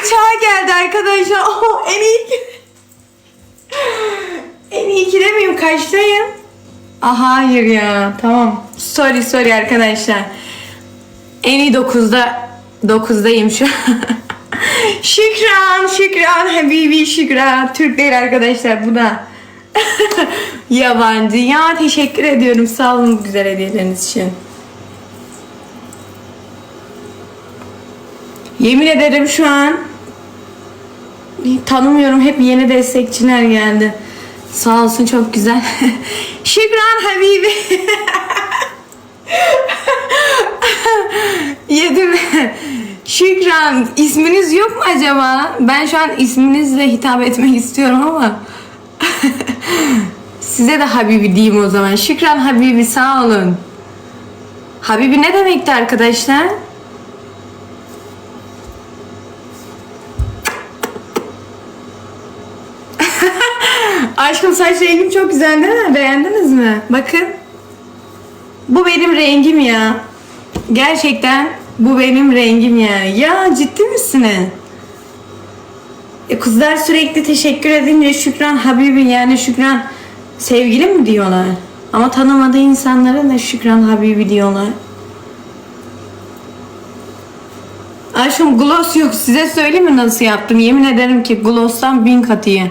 uçağa geldi arkadaşlar. Oh, en iyi En iyi ikide miyim? Kaçtayım? Aa, hayır ya. Tamam. Sorry sorry arkadaşlar. En iyi 9'da 9'dayım şu an. şükran, şükran, Habibi şükran. Türk değil arkadaşlar bu da. Yabancı. Ya teşekkür ediyorum. Sağ olun güzel hediyeleriniz için. Yemin ederim şu an tanımıyorum. Hep yeni destekçiler geldi. Sağ olsun çok güzel. Şükran Habibi. Yedim. Şükran isminiz yok mu acaba? Ben şu an isminizle hitap etmek istiyorum ama. Size de Habibi diyeyim o zaman. Şükran Habibi sağ olun. Habibi ne demekti arkadaşlar? Aşkım saç rengim çok güzel değil mi? Beğendiniz mi? Bakın. Bu benim rengim ya. Gerçekten bu benim rengim yani. Ya ciddi misiniz? E kızlar sürekli teşekkür edince Şükran Habibi yani Şükran sevgili mi diyorlar? Ama tanımadığı insanlara da Şükran Habibi diyorlar. Aşkım gloss yok. Size söyleyeyim mi nasıl yaptım? Yemin ederim ki gloss'tan bin kat iyi.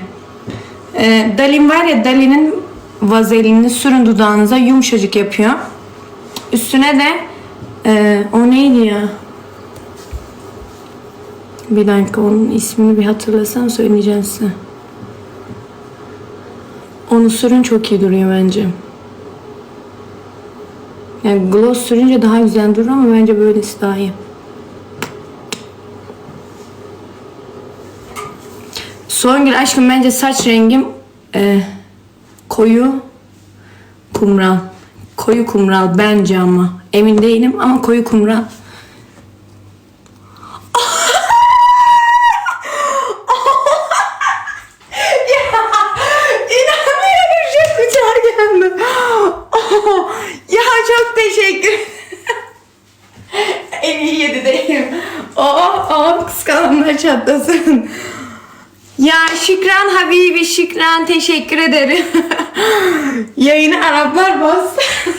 Ee, Dalin var ya Dalin'in vazelinini sürün dudağınıza yumuşacık yapıyor. Üstüne de e, o neydi ya? Bir dakika onun ismini bir hatırlasam söyleyeceğim size. Onu sürün çok iyi duruyor bence. Yani gloss sürünce daha güzel durur ama bence böylesi daha iyi. Songül aşkım bence saç rengim e, koyu kumral. Koyu kumral bence ama. Emin değilim ama koyu kumral. En iyi yedideyim. Oh, oh kıskananlar çatlasın. Ya Şükran Habibi Şükran teşekkür ederim. Yayını Araplar bastı.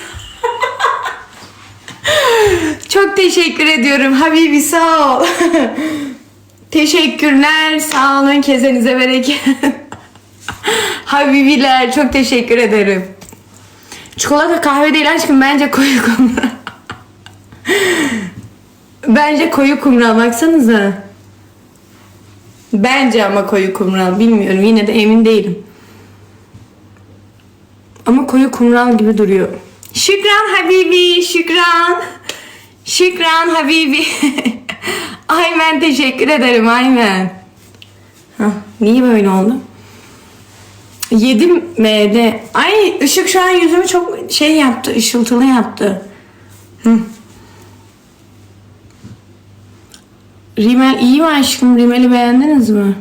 Çok teşekkür ediyorum Habibi sağ ol. Teşekkürler sağ olun kezenize bereket. Habibiler çok teşekkür ederim. Çikolata kahve değil aşkım bence koyu kumral. bence koyu kumral baksanıza. Bence ama koyu kumral bilmiyorum yine de emin değilim. Ama koyu kumral gibi duruyor. Şükran Habibi, Şükran. Şükran Habibi. Aymen teşekkür ederim Aymen. Hah, niye böyle oldu? Yedim M'de. Ay ışık şu an yüzümü çok şey yaptı, ışıltılı yaptı. Hı. Rimel iyi mi aşkım? Rimel'i beğendiniz mi?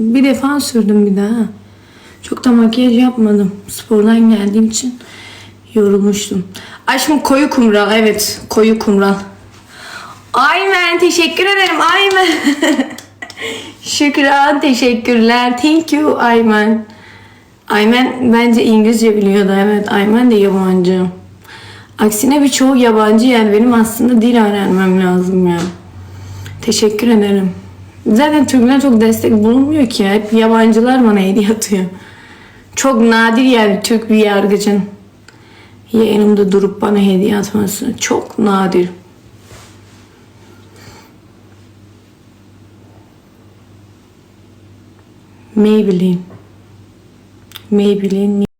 Bir defa sürdüm bir daha. Çok da makyaj yapmadım. Spordan geldiğim için yorulmuştum. Aşkım koyu kumral. Evet koyu kumral. Aymen teşekkür ederim Aymen. Şükran teşekkürler. Thank you Aymen. Aymen bence İngilizce biliyordu. Evet Aymen de yabancı. Aksine birçoğu yabancı yani benim aslında dil öğrenmem lazım ya. Teşekkür ederim. Zaten Türkler çok destek bulunmuyor ki. Hep yabancılar bana hediye atıyor. Çok nadir yani Türk bir yargıcın yayınımda durup bana hediye atması. Çok nadir. Maybelline. Maybelline